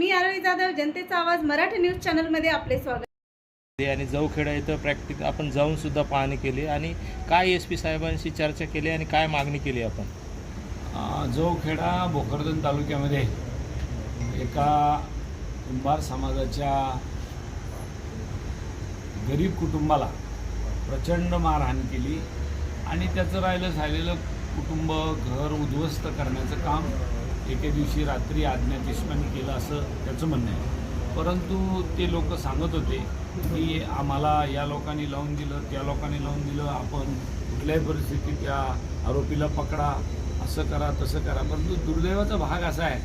जनतेचा आवाज मराठी न्यूज चॅनलमध्ये आपले स्वागत. आणि जवखेडा इथं प्रॅक्टिस आपण जाऊन सुद्धा पाहणी केली आणि काय एस पी साहेबांशी चर्चा केली आणि काय मागणी केली आपण? अ, जोखेडा भोकरदन तालुक्यामध्ये एका कुंभार समाजाच्या गरीब कुटुंबाला प्रचंड मारहाण केली आणि त्याचं राहिलं झालेलं कुटुंब घर उद्ध्वस्त करण्याचं काम एके दिवशी रात्री अज्ञातिष्माने केलं असं त्याचं म्हणणं आहे. परंतु ते लोक सांगत होते की आम्हाला या लोकांनी लावून दिलं त्या लोकांनी लावून दिलं आपण कुठल्याही परिस्थितीत त्या आरोपीला पकडा असं करा तसं करा. परंतु दुर्दैवाचा भाग असा आहे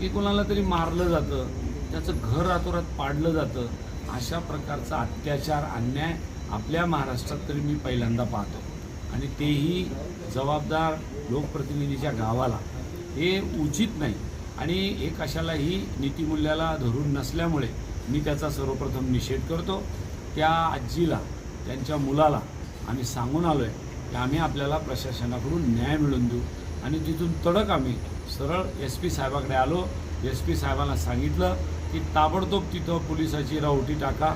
की कोणाला तरी मारलं जातं त्याचं घर रातोरात पाडलं जातं. अशा प्रकारचा अत्याचार अन्याय आपल्या महाराष्ट्रात तरी मी पहिल्यांदा पाहतो. आणि तेही जबाबदार लोकप्रतिनिधीच्या गावाला. हे उचित नाही. आणि हे कशालाही नीतिमूल्याला धरून नसल्यामुळे मी त्याचा सर्वप्रथम निषेध करतो. त्या आजीला त्यांच्या मुलाला आम्ही सांगून आलो आहे की आम्ही आपल्याला प्रशासनाकडून न्याय मिळवून देऊ. आणि तिथून तडक आम्ही सरळ एस पी साहेबाकडे आलो. एस पी साहेबांना सांगितलं की ताबडतोब तिथं पोलिसाची रावटी टाका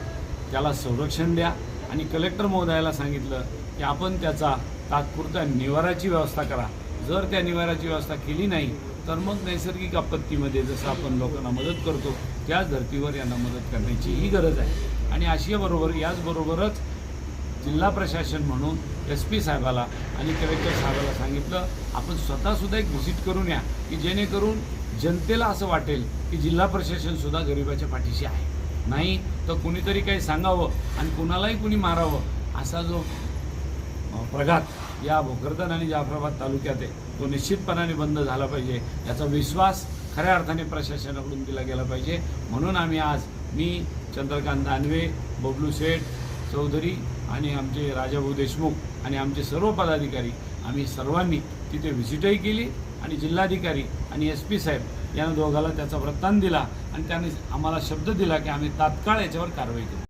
त्याला संरक्षण द्या. आणि कलेक्टर महोदयाला सांगितलं की आपण त्याचा तात्पुरत्या निवाराची व्यवस्था करा. जर त्या निवाराची व्यवस्था केली नाही तर मग नैसर्गिक आपत्तीमध्ये जसं आपण लोकांना मदत करतो त्याच धर्तीवर यांना मदत करण्याची ही गरज आहे. आणि आशियाबरोबर याचबरोबरच जिल्हा प्रशासन म्हणून एस पी साहेबाला आणि कलेक्टर साहेबाला सांगितलं आपण स्वतःसुद्धा एक व्हिजिट करून या की जेणेकरून जनतेला असं वाटेल की जिल्हा प्रशासनसुद्धा गरिबाच्या पाठीशी आहे. नाही तर कुणीतरी काही सांगावं आणि कुणालाही कुणी मारावं असा जो प्रघात या भोकरदन आणि जाफराबाद तालुक्यात आहे. तो निश्चितपणाने बंद झाला पाहिजे. याचा विश्वास खऱ्या अर्थाने प्रशासनाकडून दिला गेला पाहिजे. म्हणून आम्ही आज मी चंद्रकांत दानवे बबलू शेठ चौधरी आणि आमचे राजाभाऊ देशमुख आणि आमचे सर्व पदाधिकारी आम्ही सर्वांनी तिथे व्हिजिटही केली आणि जिल्हाधिकारी आणि एस पी साहेब यांना दोघाला त्याचा वृत्तांत दिला आणि त्यांनी आम्हाला शब्द दिला की आम्ही तात्काळ याच्यावर कारवाई केली